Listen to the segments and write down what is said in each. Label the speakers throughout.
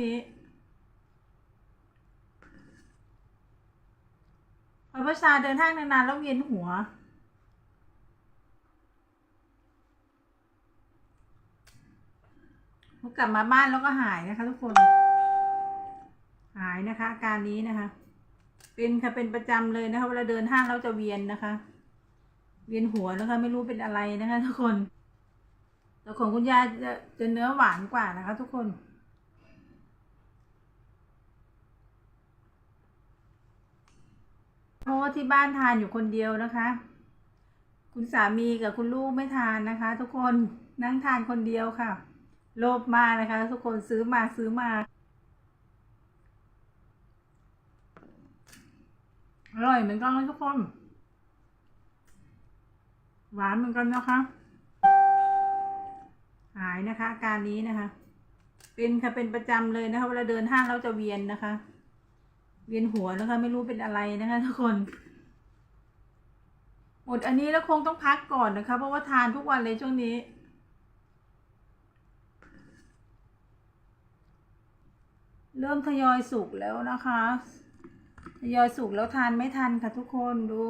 Speaker 1: นี้ พอประชาเดินทางนานๆแล้วเวียนหัว กลับมาบ้านแล้วก็หายนะคะทุกคน หายนะคะอาการนี้นะคะ เป็นค่ะเป็นประจำเลยนะคะเวลาเดินห้างเราจะเวียนนะคะ เวียนหัวนะคะไม่รู้เป็นอะไรนะคะทุกคนแต่ของคุณยายจะจะเนื้อหวานกว่านะคะ ทุกคน เพราะว่าที่บ้านทานอยู่คนเดียวนะคะ คุณสามีกับคุณลูกไม่ทานนะคะ ทุกคนนั่งทานคนเดียวค่ะ โลภมากนะคะ ทุกคนซื้อมาซื้อมาอร่อยเหมือนกันเลยทุกคน หวานเหมือนกันนะคะ หายนะคะ การนี้นะคะ เป็นค่ะเป็นประจำเลยนะคะเวลาเดินห้างเราจะเวียนนะคะ วียนหัวนะคะ ไม่รู้เป็นอะไรนะคะทุกคน หมดอันนี้แล้วคงต้องพักก่อนนะคะ เพราะว่าทานทุกวันเลยช่วงนี้ เริ่มทยอยสุกแล้วนะคะ ทยอยสุกแล้วทานไม่ทันค่ะทุกคนดู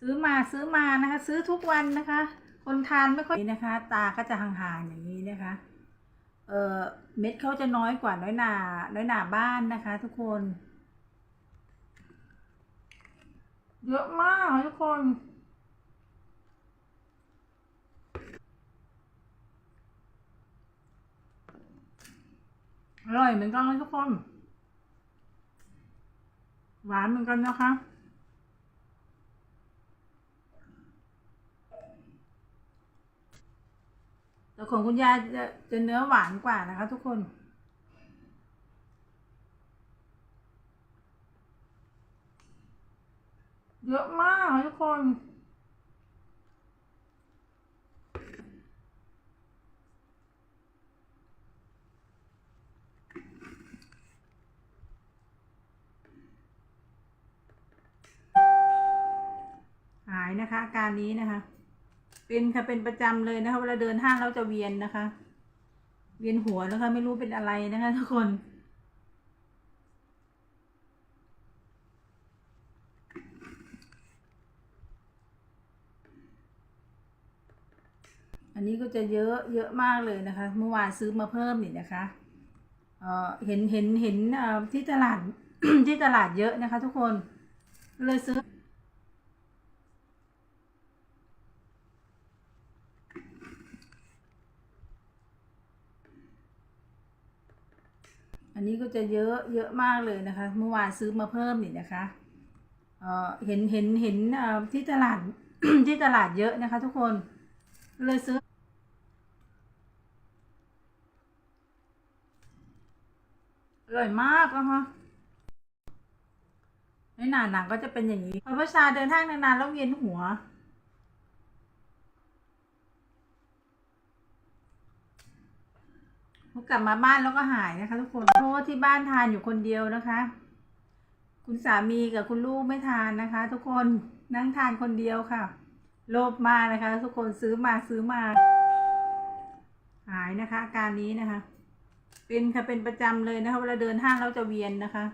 Speaker 1: ซื้อมาซื้อมานะคะ ซื้อทุกวันนะคะ คนทานไม่ค่อยนะคะ ตาก็จะห่างๆอย่างนี้นะคะ เออเม็ดเขาจะน้อยกว่าน้อยหนาน้อยหนาบ้านนะคะ ทุกคน เยอะมากทุกคน อร่อยเหมือนกันเลยทุกคน หวานเหมือนกันนะคะแต่ของคุณยายจะจะเนื้อหวานกว่านะคะทุกคน เยอะมากทุกคนหายนะคะอาการนี้นะคะ เป็นค่ะเป็นประจำเลยนะคะเวลาเดินห้างเราจะเวียนนะคะ เวียนหัวนะคะ ไม่รู้เป็นอะไรนะคะทุกคน อันนี้ก็จะเยอะเยอะมากเลยนะคะ เมื่อวานซื้อมาเพิ่มนี่นะคะเอ่อเห็นเห็นเห็นเอ่อที่ตลาดที่ตลาดเยอะนะคะ ทุกคนเลยซื้อ อันนี้ก็จะเยอะเยอะมากเลยนะคะ เมื่อวานซื้อมาเพิ่มนี่นะคะเอ่อเห็นเห็นเห็นเอ่อที่ตลาดที่ตลาดเยอะนะคะ ทุกคน เลยซื้อ อร่อยมากนะคะในหนาหนังก็จะเป็นอย่างนี้พอประชาเดินทางนานๆแล้วเวียนหัว กลับมาบ้านแล้วก็หายนะคะทุกคน เพราะว่าที่บ้านทานอยู่คนเดียวนะคะ คุณสามีกับคุณลูกไม่ทานนะคะ ทุกคนนั่งทานคนเดียวค่ะ โลภมากนะคะ ทุกคนซื้อมาซื้อมา หายนะคะอาการนี้นะคะ เป็นค่ะเป็นประจำเลยนะคะ เวลาเดินห้างเราจะเวียนนะคะ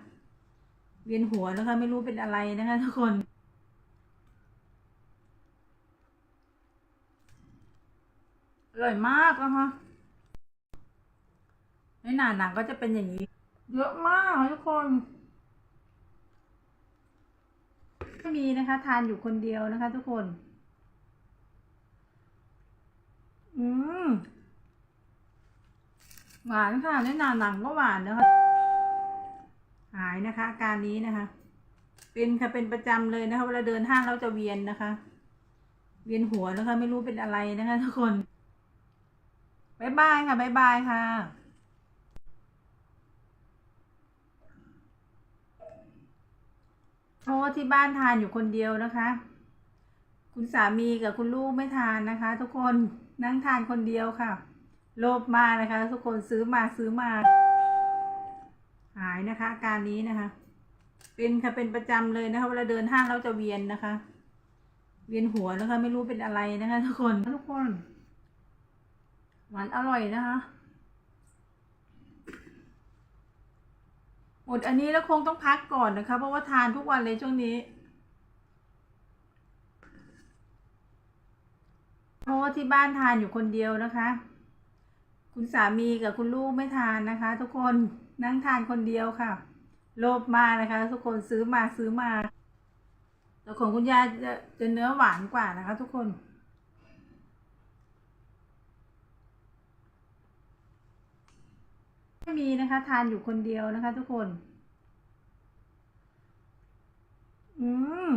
Speaker 1: เวียนหัวนะคะไม่รู้เป็นอะไรนะคะ ทุกคนอร่อยมากนะคะในหนาหนังก็จะเป็นอย่างนี้ เยอะมากทุกคนไม่มีนะคะ ทานอยู่คนเดียวนะคะ ทุกคน อืม หวานค่ะในหนาหนังก็หวานนะคะ หายนะคะอาการนี้นะคะ เป็นค่ะเป็นประจำเลยนะคะ เวลาเดินห้างเราจะเวียนนะคะ เวียนหัวนะคะ ไม่รู้เป็นอะไรนะคะทุกคนบายบายค่ะบายบายค่ะเพรที่บ้านทานอยู่คนเดียวนะคะ คุณสามีกับคุณลูกไม่ทานนะคะ ทุกคน นั่งทานคนเดียวค่ะ โลภมากนะคะ ทุกคนซื้อมาซื้อมา หายนะคะ อาการนี้นะคะ เป็นค่ะเป็นประจำเลยนะคะ เวลาเดินห้างเราจะเวียนนะคะ เวียนหัวนะคะ ไม่รู้เป็นอะไรนะคะ ทุกคนทุกคนหวานอร่อยนะคะอดอันนี้แล้วคงต้องพักก่อนนะคะ เพราะว่าทานทุกวันเลยช่วงนี้ เพ ราะว่าที่บ้านทานอยู่คนเดียวนะคะ คุณสามีกับคุณลูกไม่ทานนะคะ ทุกคนนั่งทานคนเดียวค่ะ โลภมากนะคะ ทุกคนซื้อมาซื้อมาแต่ของคุณยายจะจะเนื้อหวานกว่านะคะ ทุกคน ไม่มีนะคะ ทานอยู่คนเดียวนะคะ ทุกคน อืม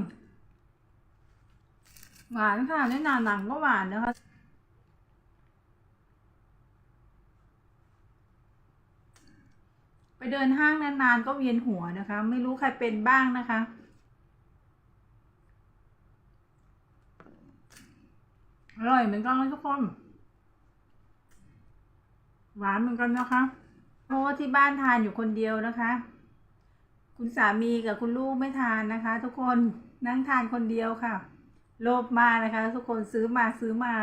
Speaker 1: หวานค่ะเนื้อหนาหนังก็หวานนะคะ ไปเดินห้างนานๆก็เวียนหัวนะคะ ไม่รู้ใครเป็นบ้างนะคะ อร่อยเหมือนกันทุกคน หวานเหมือนกันนะคะ เพราะว่าที่บ้านทานอยู่คนเดียวนะคะ คุณสามีกับคุณลูกไม่ทานนะคะ ทุกคนนั่งทานคนเดียวค่ะ โลภมากนะคะ ทุกคนซื้อมาซื้อมา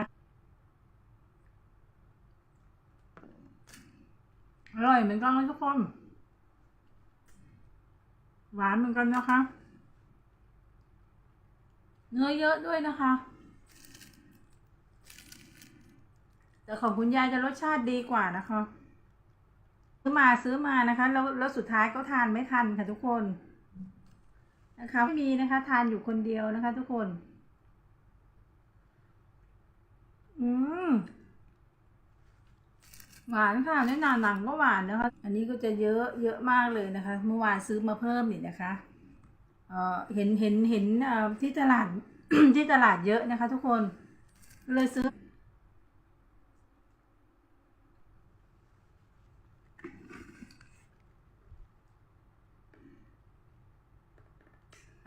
Speaker 1: อร่อยเหมือนกันนะทุกคน หวานเหมือนกันนะคะ เนื้อเยอะด้วยนะคะ แต่ของคุณยายจะรสชาติดีกว่านะคะ ซื้อมาซื้อมานะคะ แล้วแล้วสุดท้ายก็ทานไม่ทันค่ะทุกคนนะคะไม่มีนะคะ ทานอยู่คนเดียวนะคะ ทุกคน อืม หวานค่ะเนื้อหนาหนังก็หวานนะคะ อันนี้ก็จะเยอะเยอะมากเลยนะคะ เมื่อวานซื้อมาเพิ่มนี่นะคะเอ่อเห็นเห็นเห็นเอ่อที่ตลาดที่ตลาดเยอะนะคะ ทุกคนเลยซื้อ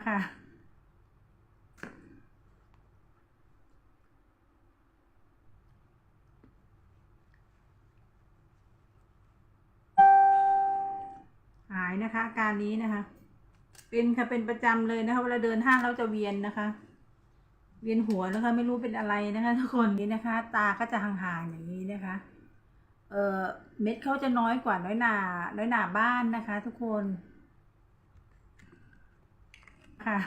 Speaker 1: ค่ะ นะคะ อาการนี้นะคะ เป็นค่ะเป็นประจำเลยนะคะ เวลาเดินห้างเราจะเวียนนะคะ เวียนหัวนะคะไม่รู้เป็นอะไรนะคะ ทุกคนนี้นะคะ ตาก็จะห่างๆอย่างนี้นะคะ เอ่อเม็ดเขาจะน้อยกว่าน้อยหนาน้อยหนาบ้านนะคะ ทุกคนค่ะ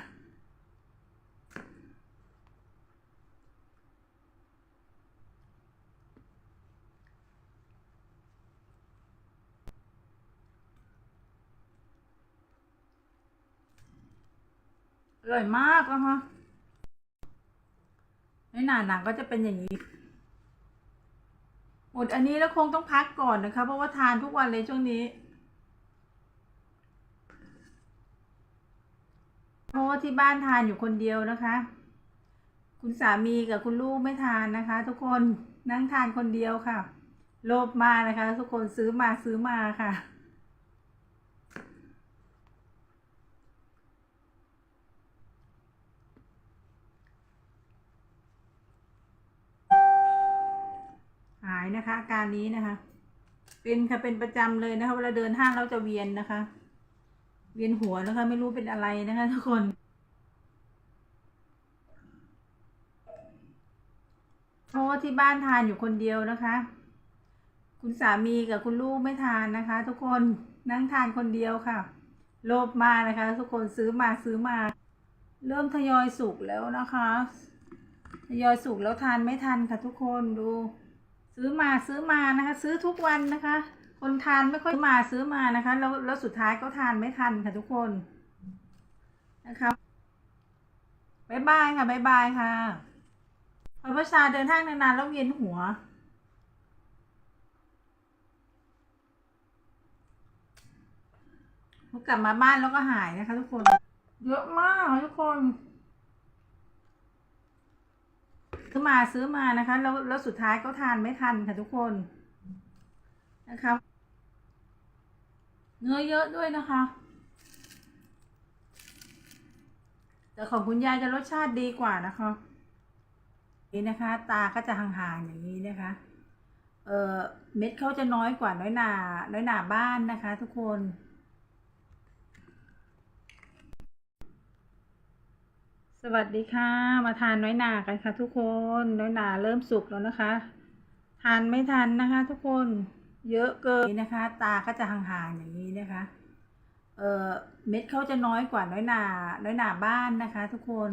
Speaker 1: อ ร่อยมากนะคะในหนาหนังก็จะเป็นอย่างนี้หมดอันนี้แล้วคงต้องพักก่อนนะคะ เพราะว่าทานทุกวันเลยช่วงนี้ เพราะว่าที่บ้านทานอยู่คนเดียวนะคะ คุณสามีกับคุณลูกไม่ทานนะคะ ทุกคนนั่งทานคนเดียวค่ะ โลภมากนะคะ ทุกคนซื้อมาซื้อมาค่ะ นะคะอาการนี้นะคะ เป็นค่ะเป็นประจำเลยนะคะ เวลาเดินห้างเราจะเวียนนะคะ เวียนหัวนะคะ ไม่รู้เป็นอะไรนะคะ ทุกคน เพราะว่าที่บ้านทานอยู่คนเดียวนะคะ คุณสามีกับคุณลูกไม่ทานนะคะ ทุกคนนั่งทานคนเดียวค่ะ โลภมากนะคะ ทุกคนซื้อมาซื้อมา เริ่มทยอยสุกแล้วนะคะทยอยสุกแล้วทานไม่ทันค่ะทุกคนดู ซื้อมาซื้อมานะคะ ซื้อทุกวันนะคะ คนทานไม่ค่อยมาซื้อมานะคะ แล้วแล้วสุดท้ายก็ทานไม่ทันค่ะทุกคนนะคะบายบายค่ะบายบายค่ะพอประชาเดินทางนานๆแล้วเวียนหัวกลับมาบ้านแล้วก็หายนะคะ ทุกคน เยอะมากค่ะทุกคน ซื้อมาซื้อมานะคะ แล้วแล้วสุดท้ายก็ทานไม่ทันค่ะทุกคนนะคะเนื้อเยอะด้วยนะคะ แต่ของคุณยายจะรสชาติดีกว่านะคะ นี่นะคะ ตาก็จะห่างๆอย่างนี้นะคะ เอ่อเม็ดเขาจะน้อยกว่าน้อยหนาน้อยหนาบ้านนะคะ ทุกคน สวัสดีค่ะ มาทานน้อยหนากันค่ะ ทุกคนน้อยหนาเริ่มสุกแล้วนะคะ ทานไม่ทันนะคะ ทุกคนเยอะเกินนะคะ ตาก็จะห่างๆอย่างนี้นะคะ เอ่อเม็ดเขาจะน้อยกว่าน้อยหนาน้อยหนาบ้านนะคะ ทุกคน